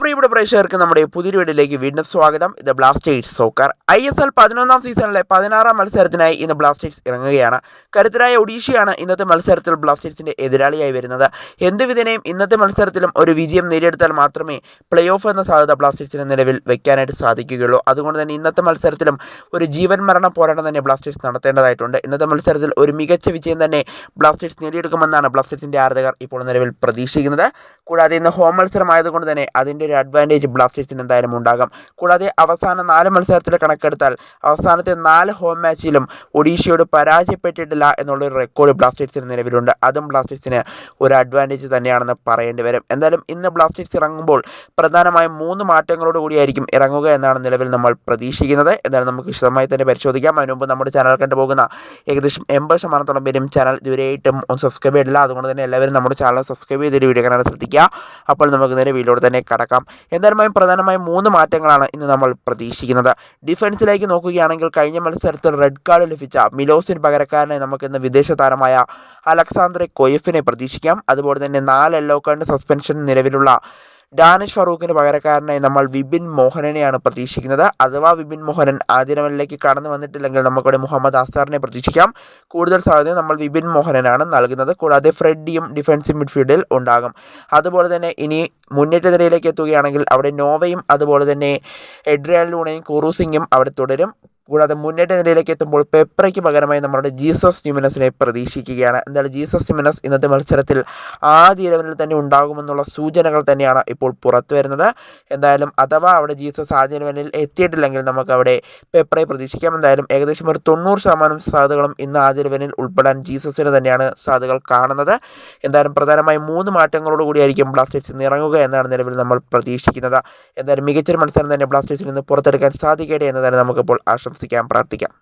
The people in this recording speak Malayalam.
പ്രിയപ്പെട്ട പ്രേക്ഷകർക്ക് നമ്മുടെ പുതിയൊരു വീഡിയോയിലേക്ക് വീണ്ടും സ്വാഗതം. ഇത് Blasters soccer I S L പതിനൊന്നാം സീസണിലെ പതിനാറാം മത്സരത്തിനായി ഇന്ന് ബ്ലാസ്റ്റേഴ്സ് ഇറങ്ങുകയാണ്. കരുത്തരായ ഒഡീഷയാണ് ഇന്നത്തെ മത്സരത്തിൽ ബ്ലാസ്റ്റേഴ്സിന്റെ എതിരാളിയായി വരുന്നത്. എന്ത് വിധേനയും ഇന്നത്തെ മത്സരത്തിലും ഒരു വിജയം നേടിയെടുത്താൽ മാത്രമേ പ്ലേ ഓഫ് എന്ന സാധ്യത ബ്ലാസ്റ്റേഴ്സിന് നിലവിൽ വെക്കാനായിട്ട് സാധിക്കുകയുള്ളൂ. അതുകൊണ്ട് തന്നെ ഇന്നത്തെ മത്സരത്തിലും ഒരു ജീവൻ മരണ പോരാട്ടം തന്നെ ബ്ലാസ്റ്റേഴ്സ് നടത്തേണ്ടതായിട്ടുണ്ട്. ഇന്നത്തെ മത്സരത്തിൽ ഒരു മികച്ച വിജയം തന്നെ ബ്ലാസ്റ്റേഴ്സ് നേടിയെടുക്കുമെന്നാണ് ബ്ലാസ്റ്റേഴ്സിന്റെ ആരാധകർ ഇപ്പോൾ നിലവിൽ പ്രതീക്ഷിക്കുന്നത്. കൂടാതെ ഇന്ന് ഹോം മത്സരമായതുകൊണ്ട് തന്നെ അതിന്റെ ഒരു അഡ്വാന്റേജ് ബ്ലാസ്റ്റേഴ്സിന് എന്തായാലും ഉണ്ടാകും. കൂടാതെ അവസാന നാല് മത്സരത്തിൽ കണക്കെടുത്താൽ അവസാനത്തെ നാല് ഹോം മാച്ചിലും ഒഡീഷയോട് പരാജയപ്പെട്ടിട്ടില്ല എന്നുള്ളൊരു റെക്കോർഡ് ബ്ലാസ്റ്റേഴ്സിന് നിലവിലുണ്ട്. അതും ബ്ലാസ്റ്റേഴ്സിന് ഒരു അഡ്വാന്റേജ് തന്നെയാണെന്ന് പറയേണ്ടി വരും. എന്തായാലും ഇന്ന് ബ്ലാസ്റ്റേഴ്സ് ഇറങ്ങുമ്പോൾ പ്രധാനമായും മൂന്ന് മാറ്റങ്ങളോട് കൂടിയായിരിക്കും ഇറങ്ങുക എന്നാണ് നിലവിൽ നമ്മൾ പ്രതീക്ഷിക്കുന്നത്. എന്തായാലും നമുക്ക് വിശദമായി തന്നെ പരിശോധിക്കാം. അതിനു മുമ്പ് നമ്മുടെ ചാനൽ കണ്ടുപോകുന്ന ഏകദേശം എൺപത് ശതമാനത്തോളം പേരും ചാനൽ ഇതുവരെയായിട്ടും ഒന്ന് സബ്സ്ക്രൈബ് ചെയ്തിട്ടില്ല. അതുകൊണ്ട് തന്നെ എല്ലാവരും നമ്മുടെ ചാനൽ സബ്സ്ക്രൈബ് ചെയ്തൊരു വീഡിയോ കാണാൻ ശ്രദ്ധിക്കുക. അപ്പോൾ നമുക്ക് നേരെ വീഡിയോ തന്നെ കടക്കാം. എന്തായാലും പ്രധാനമായും മൂന്ന് മാറ്റങ്ങളാണ് ഇന്ന് നമ്മൾ പ്രതീക്ഷിക്കുന്നത്. ഡിഫൻസിലേക്ക് നോക്കുകയാണെങ്കിൽ കഴിഞ്ഞ മത്സരത്തിൽ റെഡ് കാർഡ് ലഭിച്ച മിലോസിന് പകരക്കാരനെ നമുക്ക് ഇന്ന് വിദേശ താരമായ അലക്സാന്ദ്രെ കൊയഫിനെ പ്രതീക്ഷിക്കാം. അതുപോലെ തന്നെ നാല് യെല്ലോ കാർഡ് സസ്പെൻഷൻ നിലവിലുള്ള ഡാനിഷ് ഫറൂഖിന് പകരക്കാരനായി നമ്മൾ വിപിൻ മോഹനനെയാണ് പ്രതീക്ഷിക്കുന്നത്. അഥവാ വിപിൻ മോഹനൻ ആദ്യ ലെവലിലേക്ക് കടന്നു വന്നിട്ടില്ലെങ്കിൽ നമുക്കിവിടെ മുഹമ്മദ് അസാറിനെ പ്രതീക്ഷിക്കാം. കൂടുതൽ സാധ്യത നമ്മൾ വിപിൻ മോഹനനാണ് നൽകുന്നത്. കൂടാതെ ഫ്രെഡിയും ഡിഫൻസീവ് മിഡ്ഫീൽഡിൽ ഉണ്ടാകും. അതുപോലെ തന്നെ ഇനി മുന്നേറ്റ നിരയിലേക്ക് എത്തുകയാണെങ്കിൽ അവിടെ നോവയും അതുപോലെ തന്നെ എഡ്രിയാൻ ലൂണയും കുറൂസിങ്ങും അവിടെ തുടരും. കൂടാതെ മുന്നേറ്റ നിലയിലേക്ക് എത്തുമ്പോൾ പെപ്രയ്ക്ക് പകരമായി നമ്മുടെ ജീസസ് ജിമിനസിനെ പ്രതീക്ഷിക്കുകയാണ്. എന്തായാലും ജീസസ് ജിമിനസ് ഇന്നത്തെ മത്സരത്തിൽ ആദ്യ ഇലവനിൽ തന്നെ ഉണ്ടാകുമെന്നുള്ള സൂചനകൾ തന്നെയാണ് ഇപ്പോൾ പുറത്തു വരുന്നത്. എന്തായാലും അഥവാ അവിടെ ജീസസ് ആദ്യ ഇലവനിൽ എത്തിയിട്ടില്ലെങ്കിൽ നമുക്ക് അവിടെ പെപ്രയെ പ്രതീക്ഷിക്കാം. എന്തായാലും ഏകദേശം ഒരു തൊണ്ണൂറ് ശതമാനം സാധ്യതകളും ഇന്ന് ആദ്യ ഇലവനിൽ ഉൾപ്പെടാൻ ജീസസിന് തന്നെയാണ് സാധ്യതകൾ കാണുന്നത്. എന്തായാലും പ്രധാനമായും മൂന്ന് മാറ്റങ്ങളോട് കൂടിയായിരിക്കും ബ്ലാസ്റ്റേഴ്സ് നിറങ്ങുക എന്നാണ് നിലവിൽ നമ്മൾ പ്രതീക്ഷിക്കുന്നത്. എന്തായാലും മികച്ചൊരു മത്സരം തന്നെ ബ്ലാസ്റ്റേഴ്സിൽ നിന്ന് പുറത്തെടുക്കാൻ സാധിക്കട്ടെ എന്ന് തന്നെ നമുക്കിപ്പോൾ ആശംസിക്കാം പ്രാർത്ഥിക്കാം